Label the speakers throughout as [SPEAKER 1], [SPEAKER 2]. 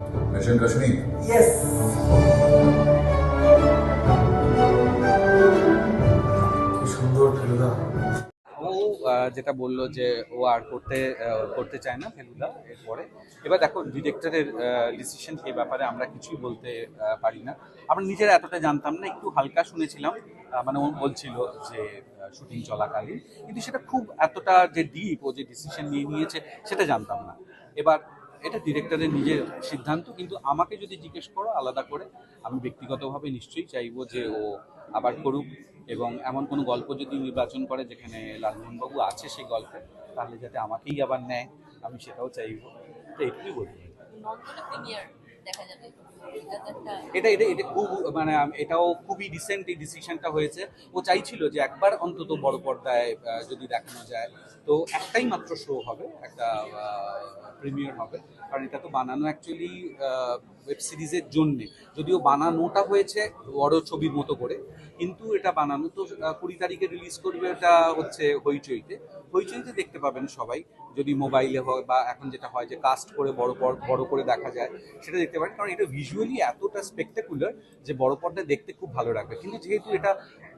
[SPEAKER 1] Mission Kashmir? Yes.
[SPEAKER 2] ও যেটা বলল যে ও আর করতে করতে চায় না ফেলুদা এরপরে। এবার দেখো ডিরেক্টরের ডিসিশন এই ব্যাপারে আমরা কিছুই বলতে পারি না। আমরা নিজেরা এতটা জানতাম না একটু হালকা শুনেছিলাম। মানে ও বলছিল যে শুটিং চলাকালীন। কিন্তু সেটা খুব এতটা যে ডিপ ও যে ডিসিশন নিয়ে নিয়েছে সেটা জানতাম না। এবার এটা ডিরেক্টরের নিজের সিদ্ধান্ত, কিন্তু আমাকে যদি জিজ্ঞেস করো আলাদা করে, আমি ব্যক্তিগতভাবে নিশ্চয়ই চাইব যে ও আবার করুক এবং এমন কোনো গল্প যদি নির্বাচন করে যেখানে লালমোহনবাবু আছে সেই গল্পে, তাহলে যাতে আমাকেই আবার নেয়, আমি সেটাও চাইব। তো এটুকুই বলব।
[SPEAKER 3] দেখা যাবে। এটা
[SPEAKER 2] এটা এটা খুব মানে এটাও খুবই রিসেন্ট এই ডিসিশনটা হয়েছে। ও চাইছিল যে একবার অন্তত বড় পর্দায় যদি দেখানো যায়। তো একটাই মাত্র শো হবে, একটা প্রিমিয়ার হবে। কারণ এটা তো বানানো অ্যাকচুয়ালি ওয়েব সিরিজের জন্যে। যদিও বানানোটা হয়েছে বড় ছবির মতো করে, কিন্তু এটা বানানো তো কুড়ি তারিখে রিলিজ করবে এটা হচ্ছে হইচইতে। হইচইতে দেখতে পাবেন সবাই, যদি মোবাইলে হয় বা এখন যেটা হয় যে কাস্ট করে বড় বড় করে দেখা যায়, সেটা দেখতে পারেন। কারণ এটা ভিজুয়ালি এতটা স্পেকটাকুলার যে বড় পর্দায় দেখতে খুব ভালো লাগবে। কিন্তু যেহেতু এটা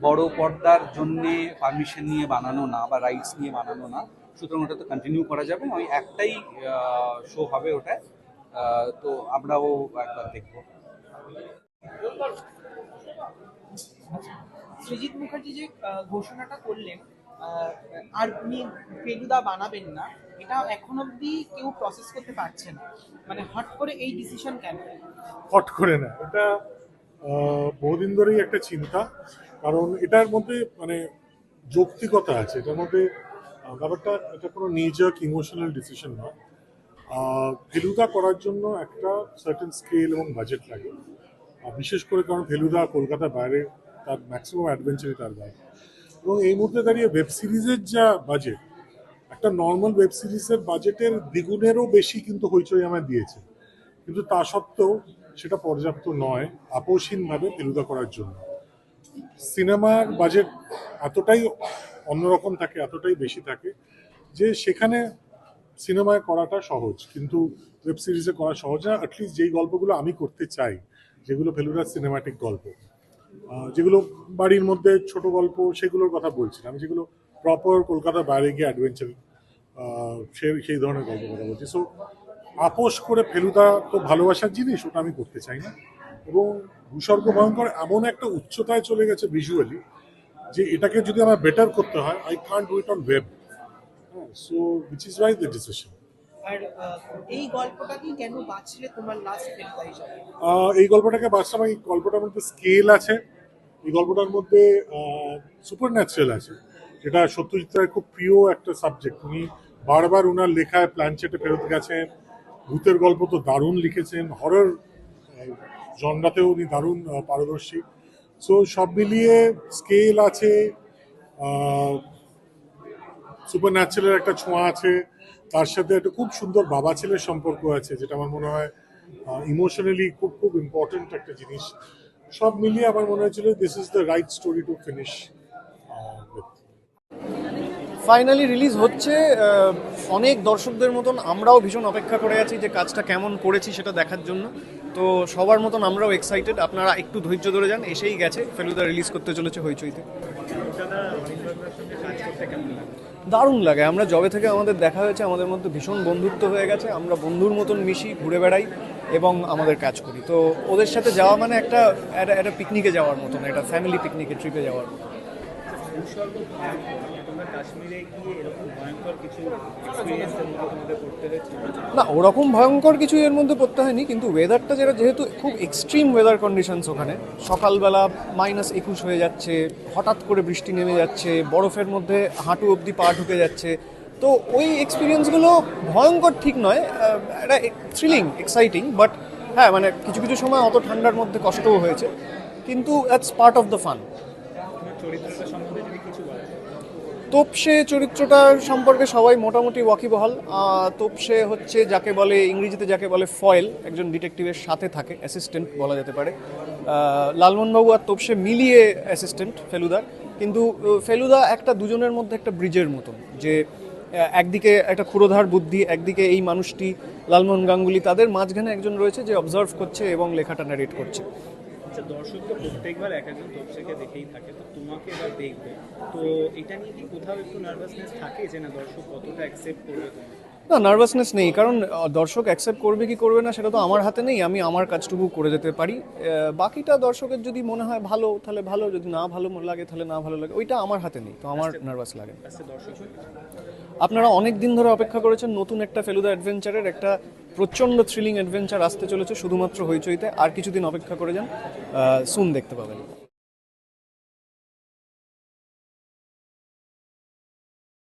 [SPEAKER 2] বড় পর্দার জন্যে পারমিশন নিয়ে বানানো না বা রাইটস নিয়ে বানানো না, সুতরাং ওটা তো কন্টিনিউ করা যাবে না। ওই একটাই শো হবে ওটায়। তো আমরাও একবার দেখব।
[SPEAKER 4] সৃজিত মুখার্জি যে ঘোষণাটা করলেন আর উনি ফেলুদা বানাবেন না এটা এখন অবধি কেউ প্রসেস করতে পারছে না। মানে হট করে এই ডিসিশন কেন?
[SPEAKER 5] হট করে না। এটা বহুদিন ধরেই একটা চিন্তা, কারণ এটার মধ্যে মানে যৌক্তিকতা আছে। এটার মধ্যে ব্যাপারটা এটা কোনো নিজক ইমোশনাল ডিসিশন নয় ফেলুদা করার জন্য একটা সার্টেন স্কেল এবং বাজেট লাগে। বিশেষ করে কারণ ফেলুদা কলকাতার বাইরে, তার ম্যাক্সিমাম অ্যাডভেঞ্চারই তার বাইরে। এবং এই মুহূর্তে দাঁড়িয়ে ওয়েব সিরিজের যা বাজেট একটা নর্মাল ওয়েব সিরিজের বাজেটের দ্বিগুণেরও বেশি কিন্তু হইচই আমায় দিয়েছে। কিন্তু তা সত্ত্বেও সেটা পর্যাপ্ত নয়, আপোষহীনভাবে ফেলুদা করার জন্য। সিনেমার বাজেট এতটাই অন্যরকম থাকে, এতটাই বেশি থাকে, যে সেখানে সিনেমায় করাটা সহজ। কিন্তু ওয়েব সিরিজে করা সহজ না অ্যাটলিস্ট যেই গল্পগুলো আমি করতে চাই, যেগুলো ফেলুদার সিনেমাটিক গল্প। যেগুলো বাড়ির মধ্যে ছোট গল্প সেগুলোর কথা বলছি না। আমি যেগুলো প্রপার কলকাতার বাইরে গিয়ে অ্যাডভেঞ্চার সেই সেই ধরনের গল্প কথা বলছি। সো আপোষ করে ফেলুদা তো ভালোবাসার জিনিস ওটা আমি করতে চাই না। এবং ভূস্বর্গ ভয়ঙ্কর এমন একটা উচ্চতায় চলে গেছে ভিজুয়ালি যে এটাকে যদি আমার বেটার করতে হয় I can't do it on web so which is why the decision
[SPEAKER 4] আর এই গল্পটাকেই কেন বাঁচলে তোমার লাস্ট ফেলুদা হিসাবে
[SPEAKER 5] এই গল্পটাকে বাস্তব এই গল্পটার মধ্যে স্কেল আছে। এই গল্পটার মধ্যে সুপার ন্যাচারাল আছে। যেটা সত্যজিৎ রায়ের খুব প্রিয় একটা সাবজেক্ট উনি বারবার উনার লেখায় প্ল্যানচেটে ফেরত গেছেন। ভূতের গল্প তো দারুণ লিখেছেন। হরর জনরাতেও উনি দারুণ পারদর্শী। সো সব মিলিয়ে স্কেল আছে সুপার ন্যাচারাল একটা ছোঁয়া আছে। তার সাথে একটা খুব সুন্দর বাবা ছেলের সম্পর্ক আছে, যেটা আমার মনে হয় ইমোশনালি খুব খুব ইম্পর্টেন্ট একটা জিনিস। সব মিলিয়ে আমার মনে হয়েছিল this is the right story to finish
[SPEAKER 6] finally release হচ্ছে অনেক দর্শকদের মতন আমরাও ভীষণ অপেক্ষা করে আছি যে কাজটা কেমন করেছি সেটা দেখার জন্য। তো সবার মতন আমরাও এক্সাইটেড আপনারা একটু ধৈর্য ধরে যান, এসেই গেছে, ফেলুদা রিলিজ করতে চলেছে হইচইতে। দারুণ লাগে, আমরা জবে থেকে আমাদের দেখা হয়েছে, আমাদের মধ্যে ভীষণ বন্ধুত্ব হয়ে গেছে, আমরা বন্ধুর মতন মিশি, ঘুরে বেড়াই। এবং আমাদের কাজ করি। তো ওদের সাথে যাওয়া মানে একটা একটা পিকনিকে যাওয়ার মতন, একটা ফ্যামিলি পিকনিকে ট্রিপে যাওয়ার না, ওরকম ভয়ঙ্কর কিছু এর মধ্যে পড়তে হয়নি, কিন্তু ওয়েদারটা যেটা, যেহেতু খুব এক্সট্রিম ওয়েদার কন্ডিশনস ওখানে, সকালবেলা মাইনাস একুশ হয়ে যাচ্ছে, হঠাৎ করে বৃষ্টি নেমে যাচ্ছে, বরফের মধ্যে হাঁটু অবধি পা ঢুকে যাচ্ছে তো ওই এক্সপিরিয়েন্সগুলো ভয়ঙ্কর ঠিক নয় এটা থ্রিলিং এক্সাইটিং বাট হ্যাঁ মানে কিছু কিছু সময় অত ঠান্ডার মধ্যে কষ্টও হয়েছে, কিন্তু that's part of the fun Topshe চরিত্রটার সম্পর্কে সবাই মোটামুটি ওয়াকিবহাল তোপসে হচ্ছে যাকে বলে, ইংরেজিতে যাকে বলে ফয়েল একজন ডিটেকটিভের সাথে থাকে অ্যাসিস্ট্যান্ট বলা যেতে পারে। লালমোহনবাবু আর তোপসে মিলিয়ে অ্যাসিস্ট্যান্ট ফেলুদার কিন্তু ফেলুদা একটা দুজনের মধ্যে একটা ব্রিজের মতন, যে একদিকে একটা ক্ষুরোধার বুদ্ধি একদিকে এই মানুষটি লালমোহন গাঙ্গুলি তাদের মাঝখানে একজন রয়েছে যে অবজার্ভ করছে এবং লেখাটা নারেট করছে।
[SPEAKER 7] আচ্ছা দর্শক তো প্রত্যেকবার এক একজন দর্শককে দেখেই থাকে তো তোমাকে এবার দেখবে। তো এটা নিয়ে কি কোথাও একটু নার্ভাসনেস থাকে যে না দর্শক কতটা অ্যাকসেপ্ট করবে
[SPEAKER 6] না নার্ভাসনেস নেই কারণ দর্শক অ্যাকসেপ্ট করবে কি করবে না সেটা তো আমার হাতে নেই আমি আমার কাজটুকু করে যেতে পারি। বাকিটা দর্শকের যদি মনে হয় ভালো তাহলে ভালো যদি না ভালো লাগে তাহলে না ভালো লাগে ওইটা আমার হাতে নেই তো আমার নার্ভাস লাগে না।
[SPEAKER 7] আচ্ছা
[SPEAKER 6] আপনারা অনেক দিন ধরে অপেক্ষা করেছেন নতুন একটা ফেলুদা অ্যাডভেঞ্চারের একটা প্রচণ্ড থ্রিলিং অ্যাডভেঞ্চার আসতে চলেছে শুধুমাত্র হইচইতে। আর কিছুদিন অপেক্ষা করে যান সুন দেখতে পাবেন।